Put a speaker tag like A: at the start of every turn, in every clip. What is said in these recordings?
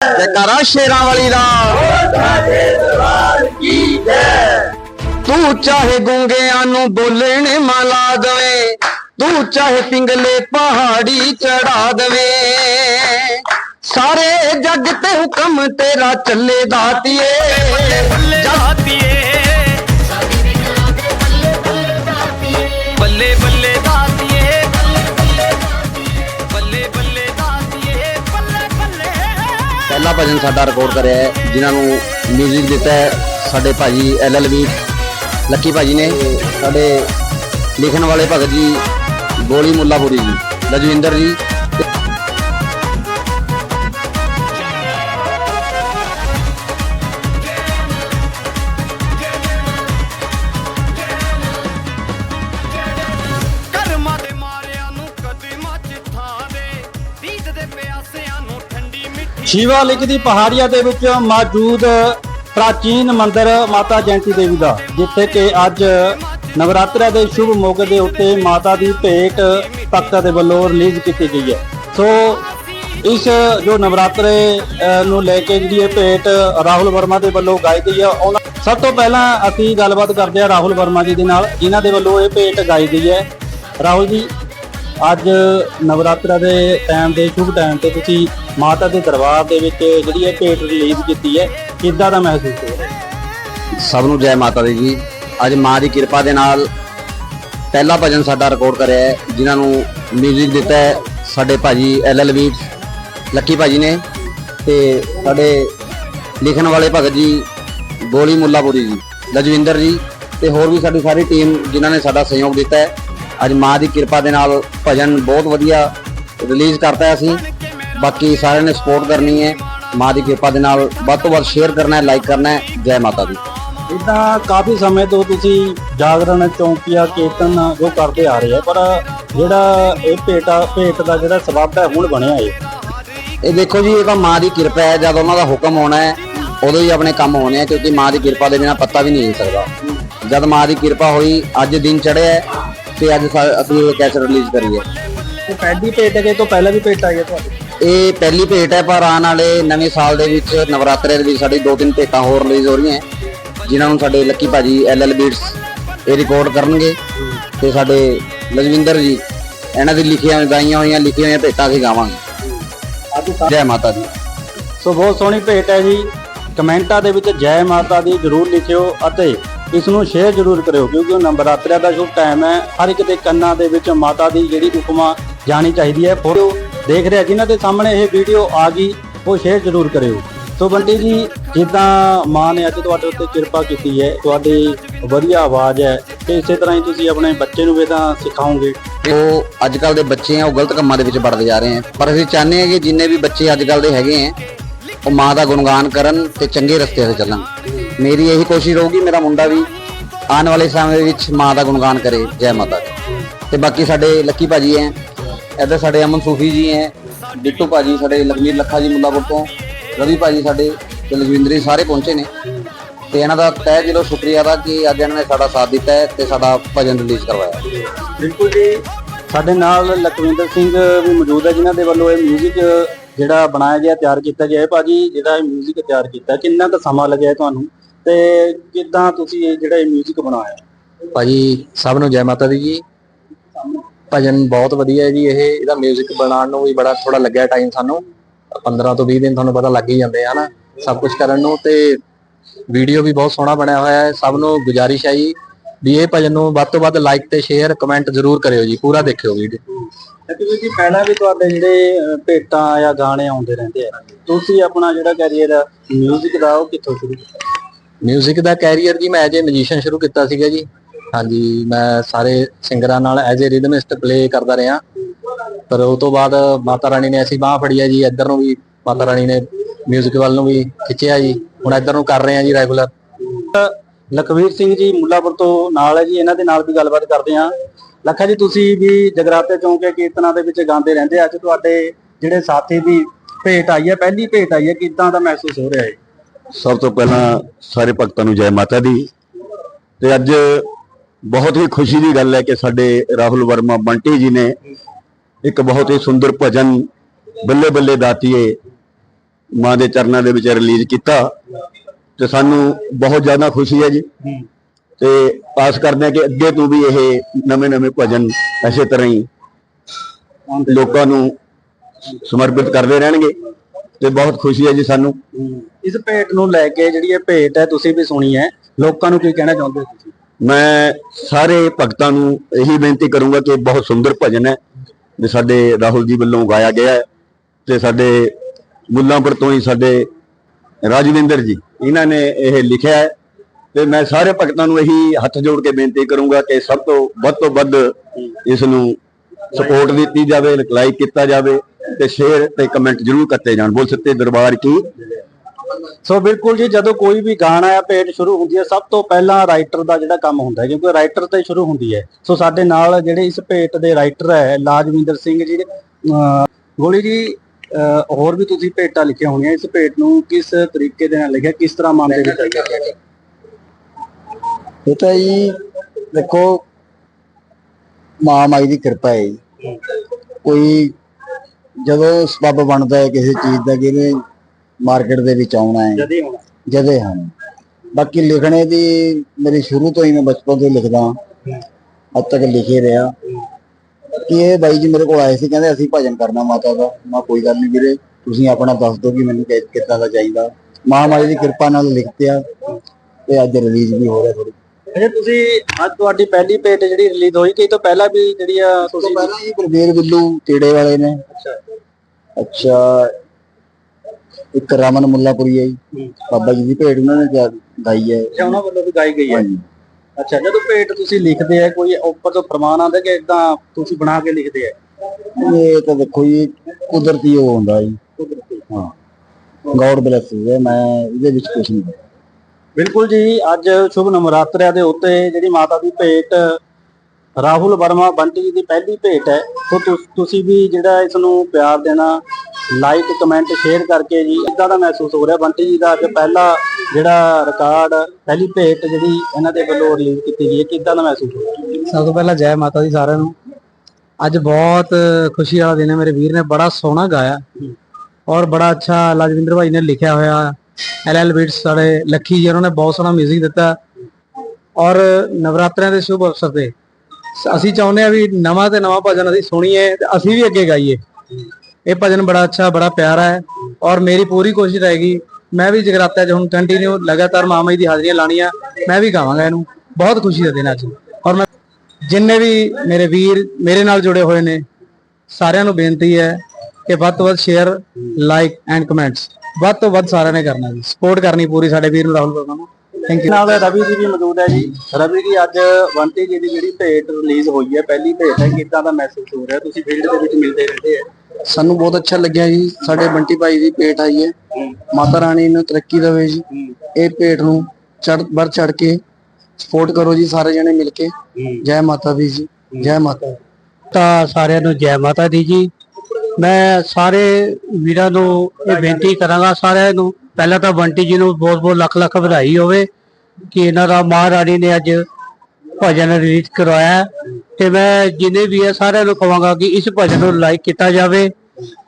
A: ਜੈਕਾਰਾ ਸ਼ੇਰਾਂ ਵਾਲੀ ਦਾ। ਤੂੰ ਚਾਹੇ ਗੂੰਗਿਆਂ ਨੂੰ ਬੋਲਣ ਮਲਾ ਦਵੇਂ ਤੂੰ ਚਾਹੇ ਪਿੰਗਲੇ ਪਹਾੜੀ ਚੜਾ ਦਵੇਂ। ਸਾਰੇ ਜੱਗ ਤੇ ਹੁਕਮ ਤੇਰਾ ਚੱਲੇ ਦਾਤੀਏ।
B: ਬੱਲੇ
A: ਭਜਨ ਸਾਡਾ ਰਿਕਾਰਡ ਕਰਿਆ ਹੈ, ਜਿਨ੍ਹਾਂ ਨੂੰ 뮤직 ਦਿੱਤਾ ਹੈ, ਸਾਡੇ ਭਾਜੀ ਐਲਐਲਬੀ ਲੱਕੀ ਭਾਜੀ ਨੇ ਸਾਡੇ ਲਿਖਣ ਵਾਲੇ ਭਗਤ ਜੀ, ਗੋਲੀ ਮੁੱਲਾਪੁਰੀ ਜੀ, ਲਜਵਿੰਦਰ ਜੀ
B: ਠੰਡੀ ਮਿੱਠੀ
C: ਦੀ ਪਹਾੜੀਆਂ ਦੇ ਵਿੱਚ ਮੌਜੂਦ ਪ੍ਰਾਚੀਨ ਮੰਦਿਰ ਮਾਤਾ ਜੈਂਤੀ ਦੇਵੀ ਦਾ, ਜਿੱਥੇ ਕਿ ਅੱਜ ਨਵਰਾਤਰਿਆਂ ਦੇ ਸ਼ੁਭ ਮੌਕੇ ਦੇ ਉੱਤੇ ਮਾਤਾ ਦੀ ਭੇਟ ਭਗਤਾਂ ਦੇ ਵੱਲੋਂ ਰਿਲੀਜ਼ ਕੀਤੀ ਗਈ ਹੈ। ਸੋ, ਇਸ ਜੋ ਨਵਰਾਤਰੇ ਨੂੰ ਲੈ ਕੇ ਜਿਹੜੀ ਇਹ ਭੇਟ ਰਾਹੁਲ ਵਰਮਾ ਦੇ ਵੱਲੋਂ ਗਾਈ ਗਈ ਹੈ, ਉਹਨਾਂ ਸਭ ਤੋਂ ਪਹਿਲਾਂ ਅਸੀਂ ਗੱਲਬਾਤ ਕਰਦੇ ਹਾਂ ਰਾਹੁਲ ਵਰਮਾ ਜੀ ਦੇ ਨਾਲ, ਜਿਨ੍ਹਾਂ ਦੇ ਵੱਲੋਂ ਇਹ ਭੇਟ ਗਾਈ ਗਈ ਹੈ। ਰਾਹੁਲ ਜੀ ਅੱਜ ਨਵਰਾਤਰਾ ਦੇ ਟਾਈਮ ਦੇ ਸ਼ੁਭ ਟਾਈਮ ਤੇ ਤੁਸੀਂ ਮਾਤਾ ਦੇ ਦਰਬਾਰ ਦੇ ਵਿੱਚ ਜਿਹੜੀ ਇਹ ਭੇਟ ਰਿਲੀਜ਼ ਕੀਤੀ ਹੈ, ਕਿੱਦਾਂ ਦਾ ਮਹਿਸੂਸ ਹੋ ਰਿਹਾ
A: ਸਭ ਨੂੰ ਜੈ ਮਾਤਾ ਦੀ ਜੀ। ਅੱਜ ਮਾਂ ਦੀ ਕਿਰਪਾ ਦੇ ਨਾਲ ਪਹਿਲਾ ਭਜਨ ਸਾਡਾ ਰਿਕਾਰਡ ਕਰਿਆ ਹੈ, ਜਿਨ੍ਹਾਂ ਨੂੰ 뮤직 ਦਿੱਤਾ ਹੈ ਸਾਡੇ ਭਾਜੀ ਐਲਐਲਬੀ ਲੱਕੀ ਭਾਜੀ ਨੇ ਤੇ ਸਾਡੇ ਲਿਖਣ ਵਾਲੇ ਭਗਤ ਜੀ ਗੋਲੀ ਮੁੱਲਾਪੁਰੀ ਜੀ, ਲਜਵਿੰਦਰ ਜੀ ਤੇ ਹੋਰ ਵੀ ਸਾਡੀ ਸਾਰੀ ਟੀਮ ਜਿਨ੍ਹਾਂ ਨੇ ਸਾਡਾ ਸਹਿਯੋਗ ਦਿੱਤਾ ਹੈ। ਅੱਜ ਮਾਂ ਦੀ ਕਿਰਪਾ ਦੇ ਨਾਲ ਭਜਨ ਬਹੁਤ ਵਧੀਆ ਰਿਲੀਜ਼ ਕਰਤਾ ਅਸੀਂ। ਬਾਕੀ ਸਾਰਿਆਂ ਨੇ ਸਪੋਰਟ ਕਰਨੀ ਹੈ। ਮਾਂ ਦੀ ਕਿਰਪਾ ਦੇ ਨਾਲ ਵੱਧ ਤੋਂ ਵੱਧ ਸ਼ੇਅਰ ਕਰਨਾ ਹੈ ਲਾਈਕ ਕਰਨਾ ਹੈ। ਜੈ ਮਾਤਾ ਦੀ।
C: ਇਦਾਂ ਕਾਫੀ ਸਮੇਂ ਤੋਂ ਤੁਸੀਂ ਜਾਗਰਣ ਚੌਂਕੀਆ ਕੀਰਤਨ ਜੋ ਕਰਦੇ ਆ ਰਹੇ ਆ ਪਰ ਜਿਹੜਾ ਇਹ ਭੇਟਾ ਭੇਟ ਦਾ ਜਿਹੜਾ ਸਬੱਬ ਹੈ ਹੁਣ ਬਣਿਆ ਹੈ
A: ਇਹ ਦੇਖੋ ਜੀ ਇਹ ਤਾਂ ਮਾਂ ਦੀ ਕਿਰਪਾ ਹੈ। ਜਦ ਉਹਨਾਂ ਦਾ ਹੁਕਮ ਆਉਣਾ ਹੈ ਉਦੋਂ ਹੀ ਆਪਣੇ ਕੰਮ ਹੋਣੇ ਆ ਕਿਉਂਕਿ ਮਾਂ ਦੀ ਕਿਰਪਾ ਦੇ ਬਿਨਾ ਪੱਤਾ ਵੀ ਨਹੀਂ ਹਿਲ ਸਕਦਾ। ਜਦ ਮਾਂ ਦੀ ਕਿਰਪਾ ਹੋਈ ਅੱਜ ਦਿਨ ਚੜਿਆ ਹੈ ਤੇ ਅੱਜ ਸਾ- ਅਸੀਂ ਇਹ ਕੈਸਟ ਰਿਲੀਜ਼ ਕਰੀ ਹੈ।
C: ਇਹ ਪਹਿਲੀ ਭੇਟ ਹੈ ਕਿ ਤੋਂ ਪਹਿਲਾਂ ਵੀ ਭੇਟ ਆਈ ਹੈ ਤੁਹਾਡੀ?
A: ਇਹ ਪਹਿਲੀ ਭੇਟ ਹੈ ਪਰ ਆਉਣ ਵਾਲੇ ਨਵੇਂ ਸਾਲ ਦੇ ਵਿੱਚ ਨਵਰਾਤਰੇ ਦੇ ਵਿੱਚ ਸਾਡੀ ਦੋ ਤਿੰਨ ਭੇਟਾਂ ਹੋਰ ਰਿਲੀਜ਼ ਹੋ ਰਹੀਆਂ ਹੈ, ਜਿਨ੍ਹਾਂ ਨੂੰ ਸਾਡੇ ਲੱਕੀ ਭਾਜੀ ਐਲਐਲ ਬੀਟਸ ਇਹ ਰਿਕਾਰਡ ਕਰਨਗੇ। ਤੇ ਸਾਡੇ ਲਜਵਿੰਦਰ ਜੀ ਇਹਨਾਂ ਦੀ ਲਿਖੀਆਂ ਗਾਈਆਂ ਹੋਈਆਂ ਲਿਖੀਆਂ ਹੋਈਆਂ ਭੇਟਾਂ ਅਸੀਂ ਗਾਵਾਂਗੇ। ਜੈ ਮਾਤਾ ਦੀ।
C: ਸੋ ਬਹੁਤ ਸੋਹਣੀ ਭੇਟ ਹੈ ਜੀ। ਕਮੈਂਟਾਂ ਦੇ ਵਿੱਚ ਜੈ ਮਾਤਾ ਦੀ ਜਰੂਰ ਲਿਖਿਓ ਅਤੇ ਇਸ ਨੂੰ ਸ਼ੇਅਰ ਜਰੂਰ ਕਰਿਓ, ਕਿਉਂਕਿ ਉਹ ਨਵਰਾਤਰਿਆਂ ਦਾ ਸ਼ੁਭ ਟਾਈਮ ਹੈ। ਹਰ ਇੱਕ ਦੇ ਕੰਨਾਂ ਦੇ ਵਿੱਚ ਮਾਤਾ ਦੀ ਜਿਹੜੀ ਉਪਮਾ ਜਾਣੀ ਚਾਹੀਦੀ ਹੈ। ਫੋਟੋ ਦੇਖ ਰਿਹਾ, ਜਿਨ੍ਹਾਂ ਦੇ ਸਾਹਮਣੇ ਇਹ ਵੀਡੀਓ ਆ ਗਈ, ਉਹ ਸ਼ੇਅਰ ਜਰੂਰ ਕਰਿਓ। ਸੋ ਬੰਟੀ ਜੀ, ਜਿੱਦਾਂ ਮਾਂ ਨੇ ਅੱਜ ਤੁਹਾਡੇ ਉੱਤੇ ਕਿਰਪਾ ਕੀਤੀ ਹੈ, ਤੁਹਾਡੀ ਵਧੀਆ ਆਵਾਜ਼ ਹੈ, ਤੇ ਇਸੇ ਤਰ੍ਹਾਂ ਹੀ ਤੁਸੀਂ ਆਪਣੇ ਬੱਚੇ ਨੂੰ ਵੀ ਤਾਂ ਸਿਖਾਓਗੇ।
A: ਉਹ ਅੱਜ ਕੱਲ ਦੇ ਬੱਚੇ ਆ, ਉਹ ਗਲਤ ਕੰਮਾਂ ਦੇ ਵਿੱਚ ਵੜਦੇ ਜਾ ਰਹੇ ਆ। ਪਰ ਅਸੀਂ ਚਾਹੁੰਦੇ ਹਾਂ ਕਿ ਜਿੰਨੇ ਵੀ ਬੱਚੇ ਅੱਜ ਕੱਲ ਦੇ ਹੈਗੇ ਆ, ਉਹ ਮਾਂ ਦਾ ਗੁਣਗਾਨ ਕਰਨ ਤੇ ਚੰਗੇ ਰਸਤੇ ਤੇ ਚੱਲਣ। ਮੇਰੀ ਇਹੀ ਕੋਸ਼ਿਸ਼ ਰਹੂਗੀ ਮੇਰਾ ਮੁੰਡਾ ਵੀ ਆਉਣ ਵਾਲੇ ਸਮੇਂ ਵਿੱਚ ਮਾਂ ਦਾ ਗੁਣਗਾਨ ਕਰੇ ਜੈ ਮਾਤਾ ਦੀ ਤੇ ਬਾਕੀ ਸਾਡੇ ਲੱਕੀ ਭਾਜੀ ਐ ਇੱਧਰ ਸਾਡੇ ਅਮਨ ਸੂਫੀ ਜੀ ਐ ਬਿੱਟੂ ਭਾਜੀ ਸਾਡੇ ਲਖਮੀਰ ਲੱਖਾ ਜੀ ਮੁੱਲਾਪੁਰ ਤੋਂ ਰਵੀ ਭਾਜੀ ਸਾਡੇ ਤੇ ਲਜਵਿੰਦਰ ਜੀ ਸਾਰੇ ਪਹੁੰਚੇ ਨੇ ਤੇ ਇਹਨਾਂ ਦਾ ਤਹਿ ਦਿਲੋਂ ਸ਼ੁਕਰੀਆ ਦਾ ਕਿ ਅੱਜ ਇਹਨਾਂ ਨੇ ਸਾਡਾ ਸਾਥ ਦਿੱਤਾ ਹੈ ਤੇ ਸਾਡਾ ਭਜਨ ਰਿਲੀਜ਼ ਕਰਵਾਇਆ
C: ਬਿਲਕੁਲ ਜੀ ਸਾਡੇ ਨਾਲ ਲਖਵਿੰਦਰ ਸਿੰਘ ਵੀ ਮੌਜੂਦ ਹੈ ਜਿਨ੍ਹਾਂ ਦੇ ਵੱਲੋਂ ਇਹ 뮤직 ਜਿਹੜਾ ਬਣਾਇਆ ਗਿਆ ਤਿਆਰ ਕੀਤਾ ਗਿਆ ਹੈ ਭਾਜੀ ਜਿਹੜਾ ਇਹ 뮤직 ਤਿਆਰ ਕੀਤਾ ਕਿੰਨਾ ਕੁ ਸਮਾਂ ਲੱਗਿਆ ਤੁਹਾਨੂੰ ਤੇ ਕਿੱਦਾਂ ਤੁਸੀਂ ਇਹ ਜਿਹੜਾ ਇਹ 뮤직 ਬਣਾਇਆ
D: ਭਾਜੀ ਸਭ ਨੂੰ ਜੈ ਮਾਤਾ ਦੀ ਜੀ ਭਜਨ ਬਹੁਤ ਵਧੀਆ ਹੈ ਜੀ ਇਹ ਇਹਦਾ 뮤직 ਬਣਾਉਣ ਨੂੰ ਵੀ ਬੜਾ ਥੋੜਾ ਲੱਗਿਆ ਟਾਈਮ ਸਾਨੂੰ 15 ਤੋਂ 20 ਦਿਨ ਤੁਹਾਨੂੰ ਪਤਾ ਲੱਗ ਹੀ ਜਾਂਦੇ ਆ ਨਾ ਸਭ ਕੁਝ ਕਰਨ ਨੂੰ ਤੇ ਵੀਡੀਓ ਵੀ ਬਹੁਤ ਸੋਹਣਾ ਬਣਿਆ ਹੋਇਆ ਹੈ ਸਭ ਨੂੰ ਗੁਜ਼ਾਰਿਸ਼ ਹੈ ਜੀ ਵੀ ਇਹ ਭਜਨ ਨੂੰ ਵੱਧ ਤੋਂ ਵੱਧ ਲਾਈਕ ਤੇ ਸ਼ੇਅਰ ਕਮੈਂਟ ਜ਼ਰੂਰ ਕਰਿਓ ਜੀ ਪੂਰਾ ਦੇਖਿਓ ਵੀਡੀਓ
C: ਕਿਉਂਕਿ ਜੀ ਪਹਿਲਾਂ ਵੀ ਤੁਹਾਡੇ ਜਿਹੜੇ ਅਹ, ਭੇਟਾਂ ਜਾਂ ਗਾਣੇ ਆਉਂਦੇ ਰਹਿੰਦੇ ਆ ਤੁਸੀਂ ਆਪਣਾ ਜਿਹੜਾ ਕੈਰੀਅਰ 뮤직 ਦਾ ਉਹ ਕਿੱਥੋਂ ਸ਼ੁਰੂ ਕੀਤਾ
D: 뮤직 ਦਾ ਕੈਰੀਅਰ ਜੀ ਮੈਂ ਐਜ ਏ ਮਿਊਜ਼ੀਸ਼ੀਅਨ ਸ਼ੁਰੂ ਕੀਤਾ ਸੀਗਾ ਜੀ ਹਾਂਜੀ ਮੈਂ ਸਾਰੇ ਸਿੰਗਰਾਂ ਨਾਲ ਐਜ ਏ ਰਿਦਮਿਸਟ ਪਲੇ ਕਰਦਾ ਰਿਹਾ ਪਰ ਉਹ ਤੋਂ ਬਾਅਦ ਮਾਤਾ ਰਾਣੀ ਨੇ ਐਸੀ ਬਾਹ ਫੜੀ ਹੈ ਜੀ ਇੱਧਰ ਨੂੰ ਵੀ ਮਾਤਾ ਰਾਣੀ ਨੇ 뮤직 ਵੱਲ ਨੂੰ ਵੀ ਖਿੱਚਿਆ ਜੀ ਹੁਣ ਇੱਧਰ ਨੂੰ ਕਰ ਰਹੇ ਆ ਜੀ ਰੈਗੂਲਰ
C: ਲਖਵੀਰ ਸਿੰਘ ਜੀ ਮੁੱਲਾਪੁਰ ਤੋਂ ਨਾਲ ਹੈ ਜੀ ਇਹਨਾਂ ਦੇ ਨਾਲ ਵੀ ਗੱਲਬਾਤ ਕਰਦੇ ਹਾਂ ਲੱਖਾ ਜੀ ਤੁਸੀਂ ਵੀ ਜਗਰਾਤੇ ਚੌਂਕੇ ਕੀਰਤਨਾਂ ਦੇ ਵਿੱਚ ਗਾਉਂਦੇ ਰਹਿੰਦੇ ਆ। ਅੱਜ ਤੁਹਾਡੇ ਜਿਹੜੇ ਸਾਥੀ ਦੀ ਭੇਟ ਆਈ ਹੈ ਪਹਿਲੀ ਭੇਟ ਆਈ ਹੈ ਕਿਦਾਂ ਦਾ ਮਹਿਸੂਸ ਹੋ ਰਿਹਾ ਹੈ
E: ਸਭ ਤੋਂ ਪਹਿਲਾਂ ਸਾਰੇ ਭਗਤਾਂ ਨੂੰ ਜੈ ਮਾਤਾ ਦੀ। ਤੇ ਅੱਜ ਬਹੁਤ ਹੀ ਖੁਸ਼ੀ ਦੀ ਗੱਲ ਹੈ ਕਿ ਸਾਡੇ ਰਾਹੁਲ ਵਰਮਾ ਬੰਟੀ ਜੀ ਨੇ ਇੱਕ ਬਹੁਤ ਹੀ ਸੁੰਦਰ ਭਜਨ ਬੱਲੇ ਬੱਲੇ ਦਾਤੀਏ ਮਾਂ ਦੇ ਚਰਨਾਂ ਦੇ ਵਿੱਚ ਰਿਲੀਜ਼ ਕੀਤਾ। ਤੇ ਸਾਨੂੰ ਬਹੁਤ ਜ਼ਿਆਦਾ ਖੁਸ਼ੀ ਹੈ ਜੀ। ਤੇ ਆਸ ਕਰਦੇ ਹਾਂ ਕਿ ਅੱਗੇ ਤੋਂ ਵੀ ਇਹ ਨਵੇਂ-ਨਵੇਂ ਭਜਨ ਐਸੇ ਤਰ੍ਹਾਂ ਹੀ ਲੋਕਾਂ ਨੂੰ ਸਮਰਪਿਤ ਕਰਦੇ ਰਹਿਣਗੇ। ਤੇ ਬਹੁਤ ਖੁਸ਼ੀ ਹੈ ਜੀ ਸਾਨੂੰ।
C: ਇਸ ਭੇਟ ਨੂੰ ਲੈ ਕੇ ਜਿਹੜੀ ਇਹ ਭੇਟ ਹੈ ਤੁਸੀਂ ਵੀ ਸੁਣੀ ਹੈ। ਲੋਕਾਂ ਨੂੰ ਕੀ ਕਹਿਣਾ ਚਾਹੁੰਦੇ ਹੋ ਤੁਸੀਂ?
E: ਮੈਂ ਸਾਰੇ ਭਗਤਾਂ ਨੂੰ ਇਹੀ ਬੇਨਤੀ ਕਰੂੰਗਾ ਕਿ ਬਹੁਤ ਸੁੰਦਰ ਭਜਨ ਹੈ। ਜੋ ਸਾਡੇ ਰਾਹੁਲ ਜੀ ਵੱਲੋਂ ਗਾਇਆ ਗਿਆ ਹੈ ਤੇ ਸਾਡੇ ਮੁੱਲਾਂਪੁਰ ਤੋਂ ਹੀ ਸਾਡੇ ਰਾਜਵਿੰਦਰ ਜੀ ਇਹਨਾਂ ਨੇ ਇਹ ਲਿਖਿਆ ਹੈ। ਤੇ ਮੈਂ ਸਾਰੇ ਭਗਤਾਂ ਨੂੰ ਇਹੀ ਹੱਥ ਜੋੜ ਕੇ ਬੇਨਤੀ ਕਰੂੰਗਾ ਕਿ ਸਭ ਤੋਂ ਵੱਧ ਤੋਂ ਵੱਧ ਇਸ ਨੂੰ ਸਪੋਰਟ ਦਿੱਤੀ ਜਾਵੇ ਲਾਈਕ ਕੀਤਾ ਜਾਵੇ। ਤੇ ਸ਼ੇਅਰ ਤੇ ਕਮੈਂਟ ਜ਼ਰੂਰ ਕਰਤੇ ਜਾਣ ਬੋਲ ਸੱਤੇ ਦਰਬਾਰ ਕੀ?
C: ਸੋ ਬਿਲਕੁਲ ਜੀ ਜਦੋਂ ਕੋਈ ਵੀ ਗਾਣਾ ਜਾਂ ਭੇਟ ਸ਼ੁਰੂ ਹੁੰਦੀ ਹੈ ਸਭ ਤੋਂ ਪਹਿਲਾਂ ਰਾਈਟਰ ਦਾ ਜਿਹੜਾ ਕੰਮ ਹੁੰਦਾ ਹੈ ਕਿਉਂਕਿ ਰਾਈਟਰ ਤੇ ਸ਼ੁਰੂ ਹੁੰਦੀ ਹੈ। ਸੋ ਸਾਡੇ ਨਾਲ ਜਿਹੜੇ ਇਸ ਭੇਟ ਦੇ ਰਾਈਟਰ ਹੈ ਲਾਜਵਿੰਦਰ ਸਿੰਘ ਜੀ ਗੋਲੀ ਜੀ ਹੋਰ ਵੀ ਤੁਸੀਂ ਭੇਟਾਂ ਲਿਖੀਆਂ ਹੋਣੀਆਂ ਇਸ ਭੇਟ ਨੂੰ ਕਿਸ ਤਰੀਕੇ ਦੇ ਨਾਲ ਲਿਖਿਆ ਕਿਸ ਤਰ੍ਹਾਂ ਮਨ ਦੇ ਵਿੱਚ
A: ਇਹ ਤਾਂ ਜੀ ਦੇਖੋ ਮਾਂ ਮਾਈ ਦੀ ਕਿਰਪਾ ਹੈ। ਕੋਈ ਜਦੋਂ ਸਬੱਬ ਬਣਦਾ ਹੈ ਕਿਸੇ ਚੀਜ਼ ਦਾ ਕਿ ਇਹਨੇ ਮਾਰਕੀਟ ਦੇ ਵਿੱਚ ਆਉਣਾ ਹੈ
C: ਜਦੇ ਹੋਣਾ
A: ਜਦੇ ਹਨ ਬਾਕੀ ਲਿਖਣੇ ਦੀ ਮੇਰੀ ਸ਼ੁਰੂ ਤੋਂ ਹੀ ਮੈਂ ਬਚਪਨ ਤੋਂ ਹੀ ਲਿਖਦਾ ਅੱਜ ਤੱਕ ਲਿਖੇ ਰਿਹਾ। ਕਿ ਇਹ ਬਾਈ ਜੀ ਮੇਰੇ ਕੋਲ ਆਏ ਸੀ ਕਹਿੰਦੇ ਅਸੀਂ ਭਜਨ ਕਰਨਾ ਮਾਤਾ ਦਾ। ਮੈਂ ਕੋਈ ਗੱਲ ਨਹੀਂ ਵੀਰੇ ਤੁਸੀਂ ਆਪਣਾ ਦੱਸ ਦਿਓ ਕਿ ਮੈਨੂੰ ਕਿੱਦਾਂ ਦਾ ਚਾਹੀਦਾ। ਮਾਂ ਮਾਈ ਦੀ ਕਿਰਪਾ ਨਾਲ ਲਿਖਤੇ ਆ ਤੇ ਅੱਜ ਰਿਲੀਜ਼ ਵੀ ਹੋ ਰਿਹਾ ਥੋੜੀ
C: ਅਜੇ ਤੁਸੀਂ ਅੱਜ ਤੁਹਾਡੀ ਪਹਿਲੀ ਭੇਟ ਜਿਹੜੀ ਰਿਲੀਜ਼ ਹੋਈ ਕਿ ਇਹ ਤੋਂ ਪਹਿਲਾਂ ਵੀ ਜਿਹੜੀ ਆ
A: ਤੋਂ
C: ਤੁਸੀਂ
A: ਪਹਿਲਾਂ ਹੀ ਬਲਬੀਰ ਬਿੱਲੂ ਟੇੜੇ ਵਾਲੇ ਨੇ। ਅੱਛਾ। ਇੱਕ ਰਮਨ ਮੁੱਲਾਪੁਰੀ ਹੈ ਜੀ। ਬਾਬਾ ਜੀ ਦੀ ਭੇਟ ਉਹਨਾਂ ਨੇ ਗਾ- ਗਾਈ ਹੈ।
C: ਅੱਛਾ, ਉਹਨਾਂ ਵੱਲੋਂ ਵੀ ਗਾਈ ਗਈ ਹੈ।
A: ਹਾਂਜੀ।
C: ਅੱਛਾ ਜਦੋਂ ਭੇਟ ਤੁਸੀਂ ਲਿਖਦੇ ਆ ਕੋਈ ਉੱਪਰ ਤੋਂ ਫਰਮਾਨ ਆਉਂਦਾ ਕਿ ਇਦਾਂ ਤੁਸੀਂ ਬਣਾ ਕੇ ਲਿਖਦੇ ਆ?
A: ਇਹ ਤਾਂ ਦੇਖੋ ਜੀ ਕੁਦਰਤੀ ਉਹ ਹੁੰਦਾ ਜੀ। ਹਾਂ। ਗੋਡ ਬlesਸ ਹੈ ਮੈਂ ਇਹਦੇ ਵਿੱਚ ਕੁਝ ਨਹੀਂ।
C: ਬਿਲਕੁਲ ਜੀ ਅੱਜ ਸ਼ੁਭ ਨਵਰਾਤਰਿਆਂ ਦੇ ਉੱਤੇ ਜਿਹੜੀ ਮਾਤਾ ਦੀ ਭੇਟ ਰਾਹੁਲ ਵਰਮਾ ਬੰਟੀ ਜੀ ਦੀ ਪਹਿਲੀ ਭੇਟ ਹੈ। ਸੋ ਤੁਸ- ਤੁਸੀਂ ਵੀ ਜਿਹੜਾ ਇਸ ਨੂੰ ਪਿਆਰ ਦੇਣਾ ਲਾਈਕ ਕਮੈਂਟ ਸ਼ੇਅਰ ਕਰਕੇ ਜੀ ਇਦਾਂ ਦਾ ਮਹਿਸੂਸ ਹੋ ਰਿਹਾ ਬੰਟੀ ਜੀ ਦਾ ਅੱਜ ਪਹਿਲਾ ਜਿਹੜਾ ਰਿਕਾਰਡ ਪਹਿਲੀ ਭੇਟ ਜਿਹੜੀ ਇਹਨਾਂ ਦੇ ਵੱਲੋਂ ਰਿਲੀਜ਼ ਕੀਤੀ ਗਈ ਹੈ। ਕਿਦਾਂ ਦਾ ਮਹਿਸੂਸ ਹੋ ਰਿਹਾ?
F: ਸਭ ਤੋਂ ਪਹਿਲਾਂ ਜੈ ਮਾਤਾ ਦੀ ਸਾਰਿਆਂ ਨੂੰ। ਅੱਜ ਬਹੁਤ ਖੁਸ਼ੀ ਵਾਲਾ ਦਿਨ ਹੈ। ਮੇਰੇ ਵੀਰ ਨੇ ਬੜਾ ਸੋਹਣਾ ਗਾਇਆ। ਔਰ ਬੜਾ ਅੱਛਾ ਲਾਜਵਿੰਦਰ ਭਾਈ ਨੇ ਲਿਖਿਆ ਹੋਇਆ। ਐਲ ਐਲ ਬੀਟਸ ਸਾਡੇ ਲੱਖੀ ਜੀ, ਉਹਨਾਂ ਨੇ ਬਹੁਤ ਸੋਹਣਾ 뮤직 ਦਿੱਤਾ। ਔਰ ਨਵਰਾਤਰਿਆਂ ਦੇ ਸ਼ੁਭ ਅਵਸਰ ਤੇ ਅਸੀਂ ਚਾਹੁੰਦੇ ਆ ਵੀ ਨਵਾਂ ਤੇ ਨਵਾਂ ਭਜਨ ਅਸੀਂ ਸੁਣੀਏ ਤੇ ਅਸੀਂ ਵੀ ਅੱਗੇ ਗਾਈਏ। ਇਹ ਭਜਨ ਬੜਾ ਅੱਛਾ, ਬੜਾ ਪਿਆਰਾ ਹੈ ਔਰ ਮੇਰੀ ਪੂਰੀ ਕੋਸ਼ਿਸ਼ ਰਹੇਗੀ, ਮੈਂ ਵੀ ਜਗਰਾਤਿਆਂ 'ਚ ਹੁਣ ਕੰਟੀਨਿਊ ਲਗਾਤਾਰ ਮਾਮਾ ਜੀ ਦੀ ਹਾਜ਼ਰੀਆਂ ਲਾਣੀਆਂ ਮੈਂ ਵੀ ਗਾਵਾਂਗਾ ਇਹਨੂੰ। ਬਹੁਤ ਖੁਸ਼ੀ ਦਾ ਦਿਨ ਅੱਜ। ਔਰ ਮੈਂ ਜਿੰਨੇ ਵੀ ਮੇਰੇ ਵੀਰ ਮੇਰੇ ਨਾਲ ਜੁੜੇ ਹੋਏ ਨੇ, ਸਾਰਿਆਂ ਨੂੰ ਬੇਨਤੀ ਹੈ ਕਿ ਵੱਧ ਤੋਂ ਵੱਧ ਸ਼ੇਅਰ ਲਾਈਕ ਐਂਡ ਕਮੈਂਟਸ ਵੱਧ ਤੋਂ ਵੱਧ ਸਾਰਿਆਂ ਨੇ ਕਰਨਾ ਜੀ। ਸਪੋਰਟ ਕਰਨੀ ਪੂਰੀ ਸਾਡੇ ਵੀਰ ਨੂੰ ਰਾਹੁਲ ਵਰਮਾ ਨੂੰ। ਥੈਂਕ ਯੂ
C: ਨਾਲ ਰਵੀ ਜੀ ਵੀ ਮੌਜੂਦ ਹੈ ਜੀ। ਰਵੀ ਜੀ ਅੱਜ ਬੰਟੀ ਜੀ ਦੀ ਜਿਹੜੀ ਭੇਟ ਰਿਲੀਜ਼ ਹੋਈ ਹੈ ਪਹਿਲੀ ਭੇਟ ਹੈ ਕਿਦਾਂ ਦਾ ਮਹਿਸੂਸ ਹੋ ਰਿਹਾ? ਤੁਸੀਂ ਫੀਲਡ ਦੇ ਵਿੱਚ ਮਿਲਦੇ ਰਹਿੰਦੇ ਆ।
F: ਸਾਨੂੰ ਬਹੁਤ ਅੱਛਾ ਲੱਗਿਆ ਜੀ। ਸਾਡੇ ਬੰਟੀ ਭਾਈ ਦੀ ਭੇਟ ਆਈ ਹੈ। ਮਾਤਾ ਰਾਣੀ ਨੂੰ ਤਰੱਕੀ ਦੇਵੇ ਜੀ। ਇਹ ਭੇਟ ਨੂੰ ਚੜ ਵੱਧ ਚੜ ਕੇ ਸਪੋਰਟ ਕਰੋ ਜੀ ਸਾਰੇ ਜਣੇ ਮਿਲ ਕੇ। ਜੈ ਮਾਤਾ ਦੀ ਜੀ। ਜੈ ਮਾਤਾ
G: ਤਾਂ ਸਾਰਿਆਂ ਨੂੰ ਜੈ ਮਾਤਾ ਦੀ ਜੀ। ਮੈਂ ਸਾਰੇ ਵੀਰਾਂ ਨੂੰ ਇਹ ਬੇਨਤੀ ਕਰਾਂਗਾ, ਸਾਰਿਆਂ ਨੂੰ, ਪਹਿਲਾਂ ਤਾਂ ਬੰਟੀ ਜੀ ਨੂੰ ਬਹੁਤ ਬਹੁਤ ਲੱਖ ਲੱਖ ਵਧਾਈ ਹੋਵੇ ਕਿ ਇਹਨਾਂ ਦਾ ਮਹਾਰਾਣੀ ਨੇ ਅੱਜ ਭਜਨ ਰਿਲੀਜ਼ ਕਰਵਾਇਆ। ਤੇ ਮੈਂ ਜਿੰਨੇ ਵੀ ਹੈ ਸਾਰਿਆਂ ਨੂੰ ਕਹਾਂਗਾ ਕਿ ਇਸ ਭਜਨ ਨੂੰ ਲਾਈਕ ਕੀਤਾ ਜਾਵੇ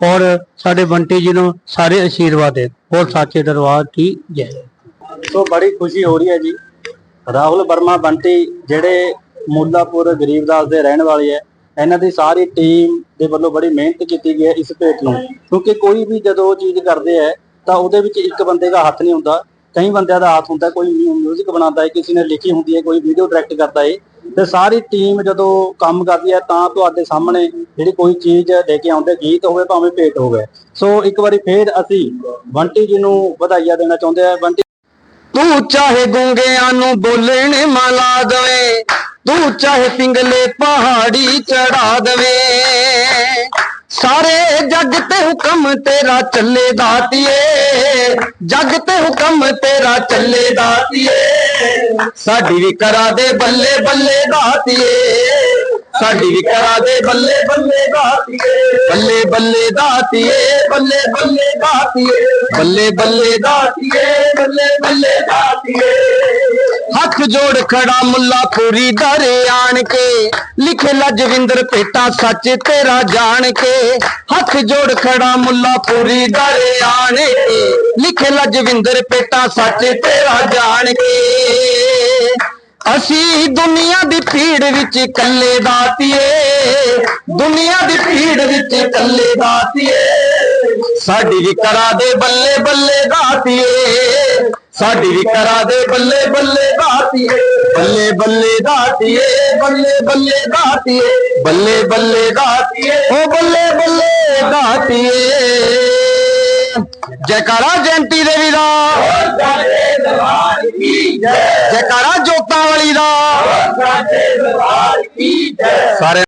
G: ਔਰ ਸਾਡੇ ਬੰਟੀ ਜੀ ਨੂੰ ਸਾਰੇ ਆਸ਼ੀਰਵਾਦ ਦੇ ਹੋਰ ਸਾਚੇ ਦਰਬਾਰ ਕੀ ਜੈ।
C: ਸੋ ਬੜੀ ਖੁਸ਼ੀ ਹੋ ਰਹੀ ਹੈ ਜੀ। ਰਾਹੁਲ ਵਰਮਾ ਬੰਟੀ, ਜਿਹੜੇ ਮੁੱਲਾਪੁਰ ਗਰੀਬਦਾਸ ਦੇ ਰਹਿਣ ਵਾਲੇ ਹੈ ਇਹਨਾਂ ਦੀ ਸਾਰੀ ਟੀਮ ਦੇ ਵੱਲੋਂ ਬੜੀ ਮਿਹਨਤ ਕੀਤੀ ਗਈ ਹੈ ਇਸ ਭੇਟ ਨੂੰ। ਕਿਉਂਕਿ ਕੋਈ ਵੀ ਜਦੋਂ ਚੀਜ਼ ਕਰਦੇ ਹੈ, ਤਾਂ ਉਹਦੇ ਵਿੱਚ ਇੱਕ ਬੰਦੇ ਦਾ ਹੱਥ ਨਹੀਂ ਹੁੰਦਾ। ਕਈ ਬੰਦਿਆਂ ਦਾ ਹੱਥ ਹੁੰਦਾ, ਕੋਈ ਮਿਊਜ਼ਿਕ ਬਣਾਉਂਦਾ ਹੈ, ਕਿਸੇ ਨੇ ਲਿਖੀ ਹੁੰਦੀ ਹੈ, ਕੋਈ ਵੀਡੀਓ ਡਾਇਰੈਕਟ ਕਰਦਾ ਹੈ। ਤੇ ਸਾਰੀ ਟੀਮ ਜਦੋਂ ਕੰਮ ਕਰਦੀ ਹੈ, ਤਾਂ ਤੁਹਾਡੇ ਸਾਹਮਣੇ ਜਿਹੜੀ ਕੋਈ ਚੀਜ਼ ਲੈ ਕੇ ਆਉਂਦੇ, ਗੀਤ ਹੋਵੇ, ਭਾਵੇਂ ਭੇਟ ਹੋਵੇ। ਸੋ ਇੱਕ ਵਾਰੀ ਫੇਰ ਅਸੀਂ ਬੰਟੀ ਜੀ ਨੂੰ ਵਧਾਈਆਂ ਦੇਣਾ ਚਾਹੁੰਦੇ ਆ ਬੰਟੀ
F: ਤੂੰ ਚਾਹੇ ਗੂੰਗਿਆਂ ਨੂੰ ਬੋਲਣ ਮਲਾ ਦਵੇਂ ਤੂੰ ਚਾਹੇ ਪਿੰਗਲੇ ਪਹਾੜੀ ਚੜਾ ਦਵੇਂ। ਸਾਰੇ ਜੱਗ ਤੇ ਹੁਕਮ ਤੇਰਾ ਚੱਲੇ ਦਾਤੀਏ ਜੱਗ ਤੇ ਹੁਕਮ ਤੇਰਾ ਚੱਲੇ ਦਾਤੀਏ ਸਾਡੀ ਵੀ ਕਰਾ ਦੇ ਬੱਲੇ ਬੱਲੇ ਦਾਤੀਏ ਸਾਡੀ ਵੀ ਕਰਾ ਦੇ ਬੱਲੇ ਬੱਲੇ ਦਾਤੀਏ ਬੱਲੇ ਬੱਲੇ ਦਾਤੀਏ ਬੱਲੇ ਬੱਲੇ ਦਾਤੀਏ ਬੱਲੇ ਬੱਲੇ ਦਾਤੀਏ ਬੱਲੇ ਬੱਲੇ ਦਾਤੀਏ
B: ਹੱਥ ਜੋੜ ਖੜਾ ਮੁੱਲਾ ਪੂਰੀ ਦਰ ਆਣ ਕੇ। ਲਿਖੇ ਲਜਵਿੰਦਰ ਭੇਟਾ ਸੱਚ ਤੇਰਾ ਜਾਣ ਕੇ। ਹੱਥ ਜੋੜ ਖੜਾ ਮੁੱਲਾ ਪੂਰੀ ਦਰ ਆਣ ਕੇ। ਲਿਖੇ ਲਜਵਿੰਦਰ ਭੇਟਾ ਸੱਚ ਤੇਰਾ ਜਾਣ ਕੇ। ਅਸੀਂ ਦੁਨੀਆ ਦੀ ਭੀੜ ਵਿੱਚ ਇਕੱਲੇ ਦਾਤੀਏ। ਦੁਨੀਆ ਦੀ ਭੀੜ ਵਿੱਚ ਇਕੱਲੇ ਦਾਤੀਏ। ਸਾਡੀ ਵੀ ਦੇ ਬੱਲੇ ਬੱਲੇ ਦਾਤੀਏ। ਸਾਡੀ ਵੀ ਕਰਾ ਦੇ ਬੱਲੇ ਬੱਲੇ ਦਾਤੀਏ ਬੱਲੇ ਬੱਲੇ ਦਾਤੀਏ ਬੱਲੇ ਬੱਲੇ ਦਾਤੀਏ ਬੱਲੇ ਬੱਲੇ ਦਾਤੀਏ ਓ ਬੱਲੇ ਬੱਲੇ ਦਾਤੀਏ ਜੈਕਾਰਾ ਜੈਂਤੀ ਦੇਵੀ ਦਾ ਜੈਕਾਰਾ ਜੋਤਾਂ ਵਾਲੀ ਦਾ। ਸਾਰੇ